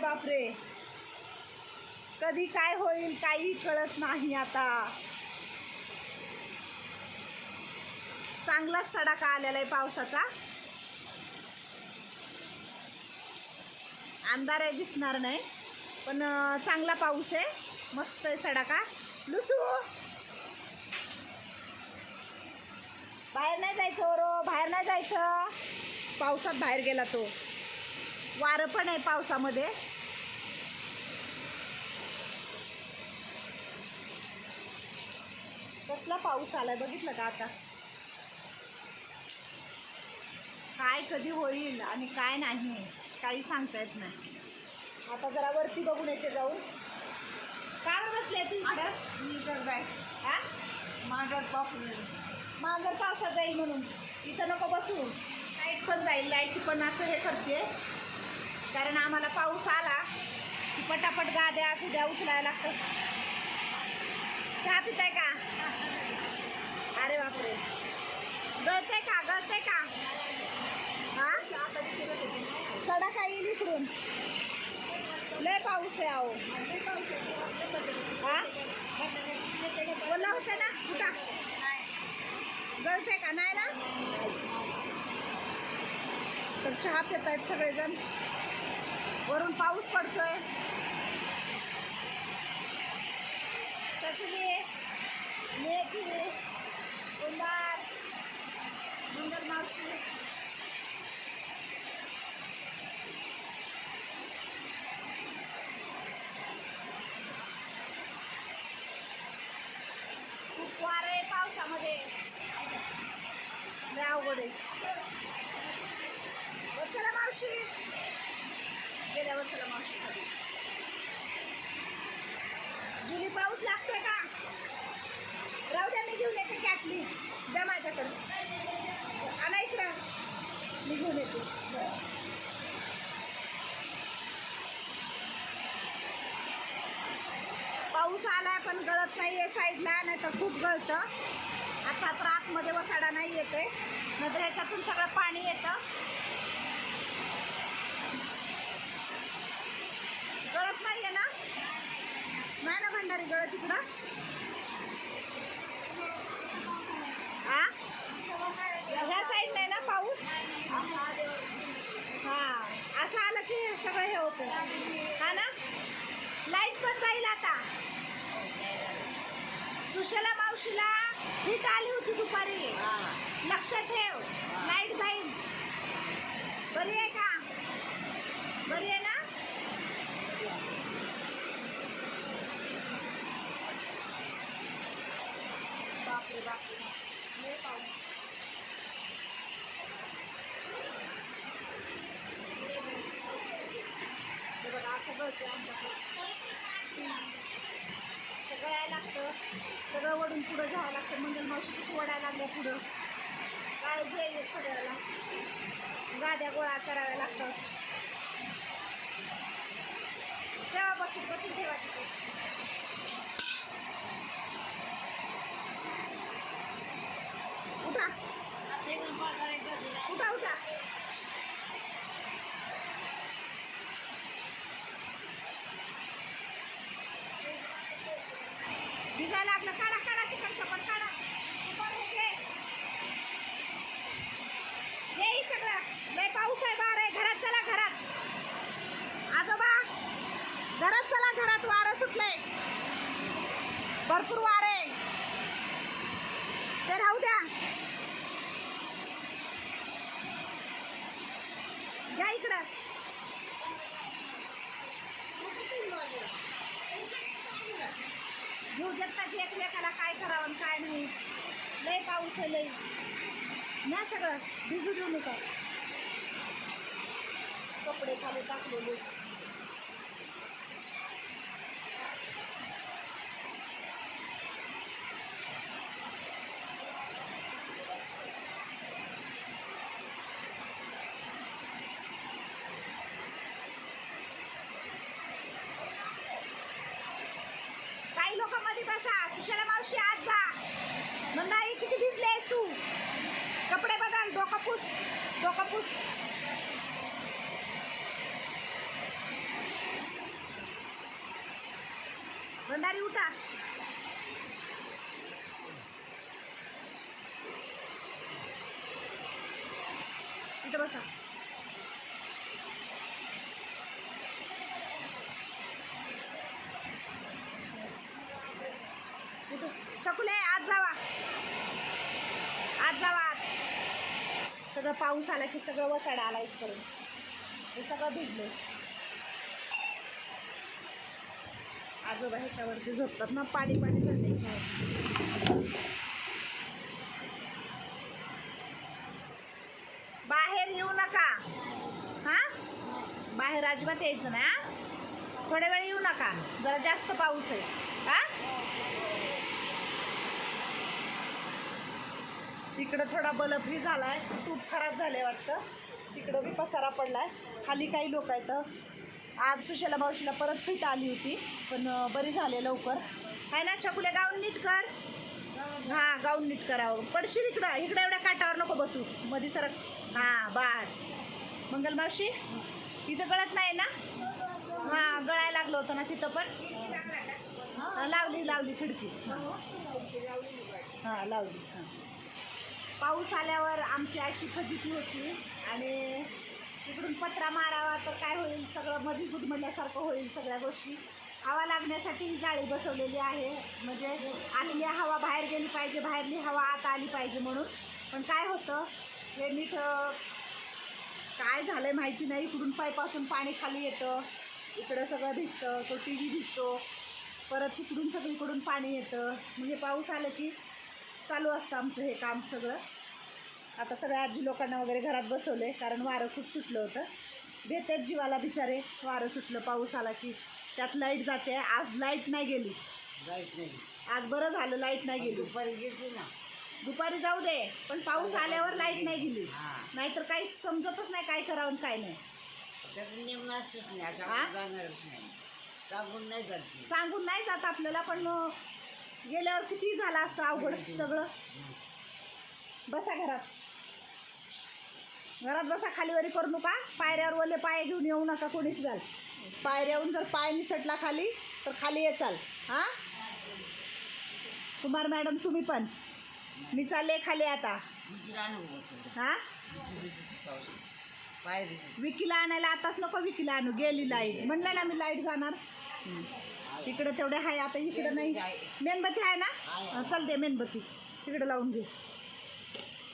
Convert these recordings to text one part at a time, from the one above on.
बापरे. कधी काय होईल काही कळत नाही आता. चांगलाच सडाका आलेला आहे पावसाचा? अंधार आहे दिसणार नाही पण चांगला पाऊस आहे. मस्त आहे सडाका लुसू! बाहेर नाही जायचं हो रो बाहेर नाही जायचं. पावसात बाहेर गेला तो. वारं पण आहे पावसामध्ये. कसला पाऊस आलाय? बघितलं का आता? काय कधी होईल आणि काय नाही काही सांगता येत नाही. आता जरा वरती बघून येते जाऊन. काय बसले तू इकडं? हा माझ्यात बापरे मांजर पावसात जाईल म्हणून. इथं नको बसू. लाइट पण जाईल लाइट पण असं हे करते. कारण आम्हाला पाऊस आला की पटापट गाद्या कुद्या उचलायला लागतं चहा पिताय का? अरे बापरे. गळते का? गळते का? हा? सडा काय येईल इकडून. लय पाऊस आहे अहो. हा? ओला होते ना? कुठं? गळते का? नाही ना? तर चहा पित आहेत सगळेजण. वरून पाऊस पडतोय. चकली मेथी कुंभार मंगल मावशी खूप वार आहे पावसामध्ये लय अवघड आहे वत्सला मावशी गेल्या वत्सला मावशी जुनी पाऊस लागतोय का? राहू द्या मी घेऊन येते कॅटली. द्या माझ्याकडे. आणा इकडं. मी घेऊन येते. पाऊस आलाय पण गळत नाहीये साईडला नाही तर खूप गळतं. आता तर आतमध्ये वसाडा नाही येते नंतर ह्याच्यातून सगळं पाणी येतं. गळत नाहीये ना? नाही ना भंडारी गळत इकडं आ ह्या साईड नाही ना पाऊस हा असं आलं की सगळं हा ना? लाइट पण जाईल आता. सुशला मावशीला हिट आली होती दुपारी. लक्ष ठेव. लाइट जाईल. बरी आहे का? बरी आहे ना? बापरे बापरे लय पाऊस हे बघा सगळं यायला लागतं. सगळं वडून पुढं घ्यावं लागतं. मंगल मावशी कशी वडायला लागल्या पुढं? काय आहे सगळ्याला? गाद्या गोळा कराव्या लागतात. तेव्हा बसून बसून ठेवा तिथे उठा उठा उठा भिजायला लागलं काढा काढा तिकडचं पण काढा वर हे घे. हे ही सगळं लय पाऊस आहे बार आहे घरात चला घरात आजोबा घरात चला घरात वारं सुटलंय भरपूर वार आहे ते राहू द्या घ्या इकडं घेऊ देतात एकमेकाला काय करावं आणि काय नाही. लय पाऊस आहे लय. ना सगळं भिजू देऊ नका. कपडे खाली टाकलेले काही लोक मध्ये बसा सुशाला मावशी आज जा मंदाई किती भिजलेस तू कपडे बदल डोकं पुस डोकं पुस भंडारी उठा. इथं बसा. चकुले आज जावा. आज जावा आत. सगळं पाऊस आला की सगळं वसाडा आला इथपर्यंत. हे सगळं भिजलं आजोबा ह्याच्यावरती झोपतात. ना पाणी पाणी झालं. बाहेर येऊ नका. हा? बाहेर अजिबात यायचं ना थोड्या वेळ येऊ नका. जरा जास्त पाऊस आहे. हा? तिकडं थोडा बलफही झालाय. तूप खराब झाले वाटतं. तिकडं बी पसारा पडलाय. खाली काही लोक आहेत. आज सुशेला मावशीला परत फिट आली होती पण बरी झाले लवकर. आहे ना चकुले गाऊन नीट कर. हां गाऊन नीट करावं. पडशील इकडं इकडं एवढ्या काटावर नको बसू. मध्ये सरक हां बास. मंगल मावशी इथं गळत नाही ना? हां गळायला लागलं होतं ना तिथं पण? हां, लावली लावली खिडकी. हां लावली हां. पाऊस आल्यावर आमची अशी फजिती होती आणि इकडून पत्रा मारावा तर काय होईल? सगळं मधी गुदमडल्यासारखं होईल सगळ्या गोष्टी. हवा लागण्यासाठी ही जाळी बसवलेली आहे. म्हणजे आतली हवा बाहेर गेली पाहिजे बाहेरली हवा आत आली पाहिजे म्हणून. पण काय होतं? हे नीट काय झालं आहे माहिती नाही. इकडून पाईपातून पाणी खाली येतं. इकडं सगळं भिजतं. तो टी व्ही भिजतो. परत इकडून सगळीकडून पाणी येतं. म्हणजे पाऊस आलं की चालू असतं आमचं हे काम सगळं. आता सगळ्या आजी लोकांना वगैरे घरात बसवले कारण वारं खूप सुटलं होतं. भेटेत जीवाला बिचारे. वारं सुटलं पाऊस आला की त्यात लाइट जाते. आज लाइट नाही गेली. जायच नाही आज बरं झालं लाइट नाही गेली. दुपारी गेली ना. दुपारी जाऊ दे पण पाऊस आल्यावर लाइट नाही गेली. नाहीतर काही समजतच नाही काय करावं काय नाही. सांगून नाही. जात सांगून नाही जात आपल्याला पण गेल्यावर किती झालं असतं अवघड सगळं? बसा घरात. घरात बसा खालीवरी करू नका. पायऱ्यावर ओले पाय घेऊन येऊ नका कोणीच जाल पायऱ्याहून जर पाय निसटला खाली तर खाली ये चाल. हां? कुमार मॅडम तुम्ही पण. मी चालले खाली आता. हां? विकीला आणायला आताच नको विकीला आणू. गेली लाइट. म्हणलं ना मी लाइट जाणार. तिकडं तेवढे आहे आता इकडं नाही. मेणबत्ती आहे ना? चल दे मेणबत्ती. तिकडं लावून घे.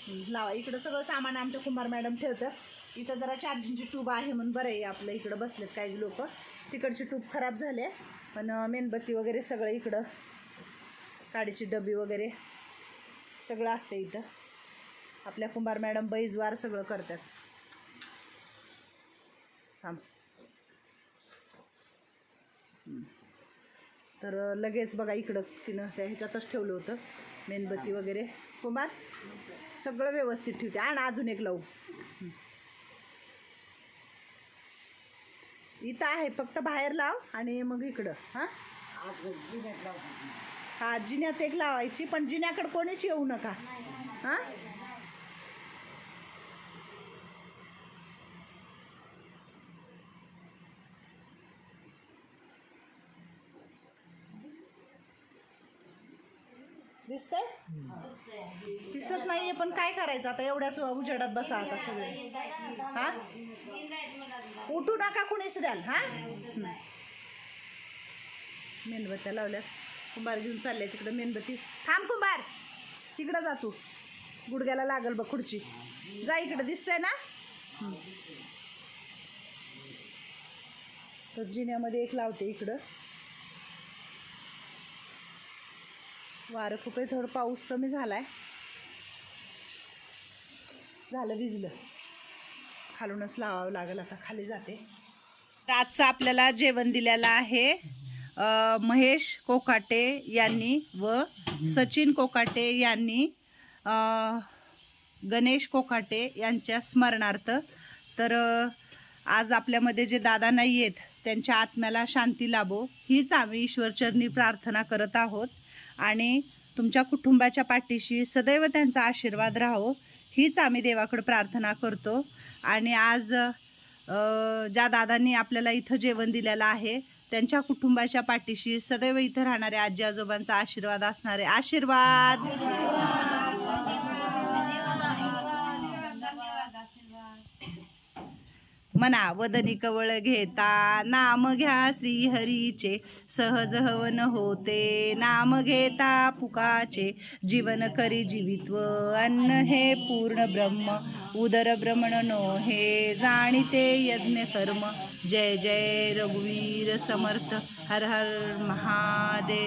लावा. इकडं सगळं सामान आमच्या कुमार मॅडम ठेवतात. इथं जरा चार्जिंगची ट्यूब आहे म्हणून बरं आहे आपलं. इकडं बसलेत काही लोक. तिकडची ट्यूब खराब झाले पण मेणबत्ती वगैरे सगळं इकडं. काडीची डबी वगैरे सगळं असतं इथं. आपल्या कुंभार मॅडम बैजवार सगळं करतात. थांब. तर लगेच बघा इकडं तिनं त्या ह्याच्यातच ठेवलं होतं. मेणबत्ती वगैरे. कुमार सगळं व्यवस्थित ठेवते. आण अजून एक लावू. इथं आहे फक्त बाहेर लाव आणि मग इकडं हां? हा जिन्यात एक लावायची पण जिन्याकडे कोणीच येऊ नका. हां? दिसतंय? दिसत नाहीये पण काय करायचं आता? एवढ्याच उजेडात बसा आता सगळे. हा? उठू नका कुणीच द्याल हा? मेणबत्त्या लावल्या. कुंभार घेऊन चालले तिकडं मेणबत्ती. थांब कुंभार. तिकडं जा तू. गुडघ्याला लागल बघ खुर्ची. जा इकडं दिसतंय ना? तर जिन्यामध्ये एक लावते इकडं. वारं खूप आहे. थोडं पाऊस कमी झाला आहे झालं विजलं खालूनच लावावं लागेल आता. खाली जाते. तर आजचं आपल्याला जेवण दिलेलं आहे महेश कोकाटे यांनी व सचिन कोकाटे यांनी गणेश कोकाटे यांच्या स्मरणार्थ. तर आज आपल्यामध्ये जे दादा नाही आहेत त्यांच्या आत्म्याला शांती लाभो. हीच आम्ही ईश्वरचरणी प्रार्थना करत आहोत. आणि तुमच्या कुटुंबाच्या पाठीशी सदैव त्यांचा आशीर्वाद राहो. हीच आम्ही देवाकडे प्रार्थना करतो. आणि आज ज्या दादांनी आपल्याला इथं जेवण दिलेलं आहे त्यांच्या कुटुंबाच्या पाठीशी सदैव इथं राहणाऱ्या आजी आजोबांचा आशीर्वाद असणारे आशीर्वाद. मना वदनी कवळ घेता नाम घ्या श्रीहरीचे. सहज हवन होते नाम घेता पुकाचे. जीवन करी जीवित्व अन्न हे पूर्ण ब्रह्म. उदर भ्रमण नो हे जाणीते यज्ञ कर्म. जय जय रघुवीर समर्थ हर हर महादेव.